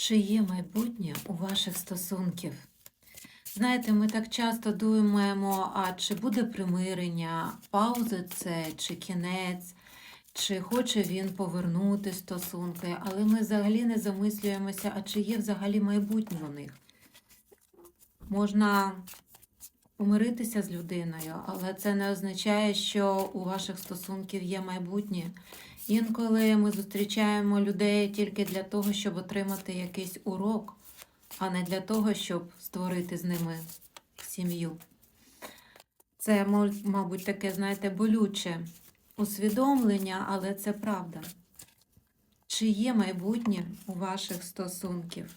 Чи є майбутнє у ваших стосунків? Знаєте, ми так часто думаємо, а чи буде примирення, пауза це, чи кінець, чи хоче він повернути стосунки, але ми взагалі не замислюємося, а чи є взагалі майбутнє у них. Можна помиритися з людиною, але це не означає, що у ваших стосунків є майбутнє. Інколи ми зустрічаємо людей тільки для того, щоб отримати якийсь урок, а не для того, щоб створити з ними сім'ю. Це, мабуть, таке, знаєте, болюче усвідомлення, але це правда. Чи є майбутнє у ваших стосунків?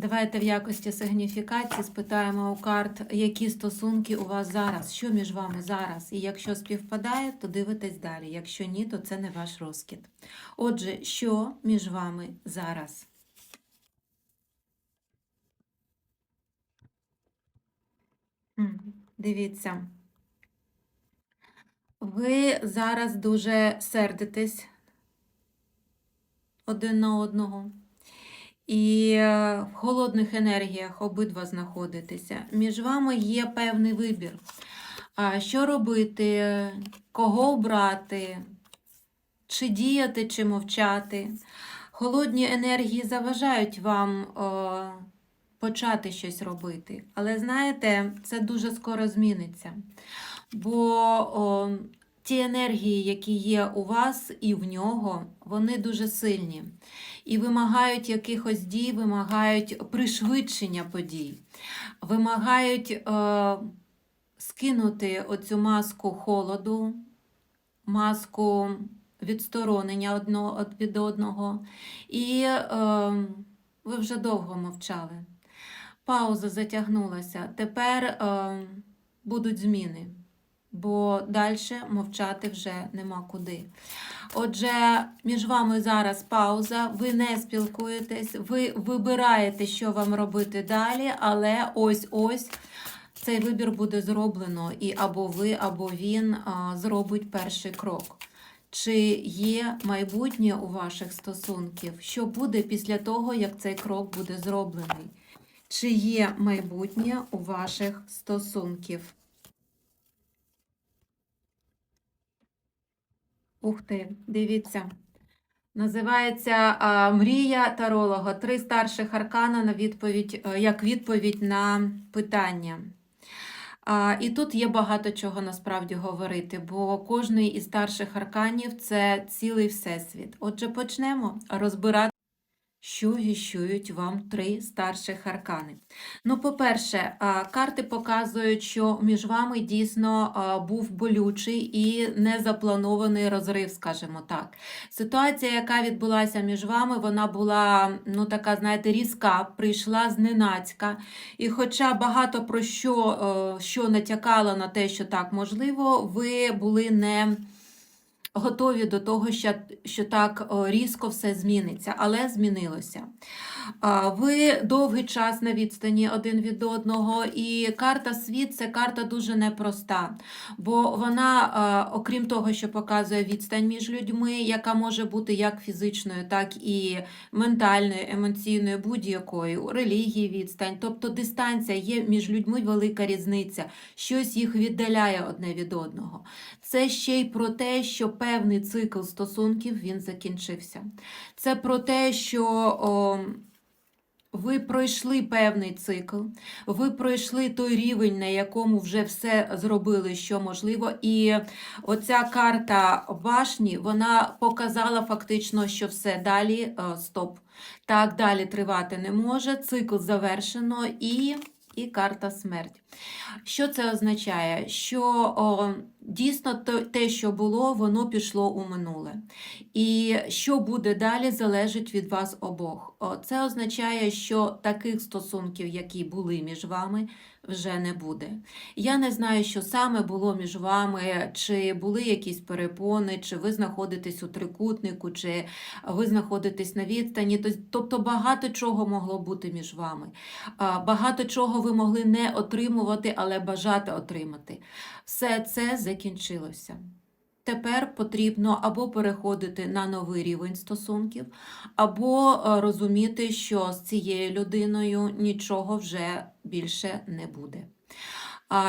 Давайте в якості сигніфікації спитаємо у карт, які стосунки у вас зараз, що між вами зараз. І якщо співпадає, то дивитесь далі. Якщо ні, то це не ваш розкид. Отже, що між вами зараз? Дивіться. Ви зараз дуже сердитесь один на одного. І е, в холодних енергіях обидва знаходитеся. Між вами є певний вибір. Що робити, кого обрати, чи діяти, чи мовчати. Холодні енергії заважають вам почати щось робити. Але знаєте, це дуже скоро зміниться. Бо ті енергії, які є у вас і в нього, вони дуже сильні і вимагають якихось дій, вимагають пришвидшення подій, вимагають е, скинути оцю маску холоду, маску відсторонення одного од- від одного. І е, ви вже довго мовчали. Пауза затягнулася. Тепер е, будуть зміни, бо далі мовчати вже нема куди. Отже, між вами зараз пауза, ви не спілкуєтесь, ви вибираєте, що вам робити далі, але ось-ось цей вибір буде зроблено, і або ви, або він зробить перший крок. Чи є майбутнє у ваших стосунків? Що буде після того, як цей крок буде зроблений? Чи є майбутнє у ваших стосунків? Ух ти, дивіться. Називається Мрія таролога. Три старших аркана на відповідь, е, як відповідь на питання. І тут є багато чого насправді говорити, бо кожний із старших арканів це цілий всесвіт. Отже, почнемо розбирати. Що віщують вам три старших аркани? Ну, по-перше, карти показують, що між вами дійсно був болючий і незапланований розрив, скажімо так. Ситуація, яка відбулася між вами, вона була, ну, така, знаєте, різка, прийшла зненацька. І хоча багато про що, е, що натякало на те, що так можливо, ви були не готові до того, що, що так різко все зміниться, але змінилося. Ви довгий час на відстані один від одного, і карта світ це карта дуже непроста, бо вона, окрім того, що показує відстань між людьми, яка може бути як фізичною, так і ментальною, емоційною, будь-якою, релігії відстань. Тобто дистанція є між людьми велика різниця, щось їх віддаляє одне від одного. Це ще й про те, що певний цикл стосунків він закінчився. Це про те, що о, ви пройшли певний цикл, ви пройшли той рівень, на якому вже все зробили, що можливо. І оця карта башні вона показала фактично, що все далі е, стоп. Так далі тривати не може. Цикл завершено і, і карта смерть. Що це означає? Що о, дійсно те, що було, воно пішло у минуле. І що буде далі, залежить від вас обох. Це означає, що таких стосунків, які були між вами, вже не буде. Я не знаю, що саме було між вами, чи були якісь перепони, чи ви знаходитесь у трикутнику, чи ви знаходитесь на відстані. Тобто багато чого могло бути між вами. Багато чого ви могли не отримувати, але бажати отримати. Все це закінчилося. тепер потрібно або переходити на новий рівень стосунків, або е, розуміти, що з цією людиною нічого вже більше не буде.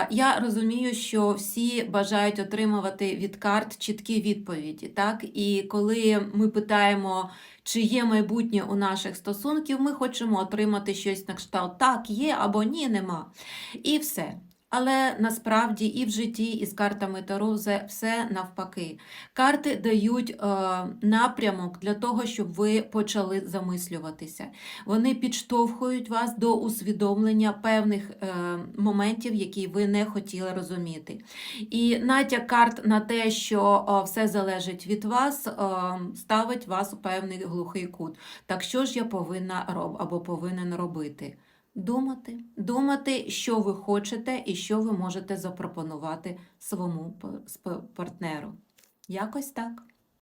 Я розумію, що всі бажають отримувати від карт чіткі відповіді. Так? І коли ми питаємо, чи є майбутнє у наших стосунків, ми хочемо отримати щось на кшталт так, є або ні, нема. І все. Але насправді і в житті, і з картами Таро все- навпаки. Карти дають е, напрямок для того, щоб ви почали замислюватися. Вони підштовхують вас до усвідомлення певних е, моментів, які ви не хотіли розуміти. І натяк карт на те, що о, все залежить від вас, е, ставить вас у певний глухий кут. Так що ж я повинна роб або повинен робити? Думати, думати, що ви хочете і що ви можете запропонувати своєму партнеру. Якось так.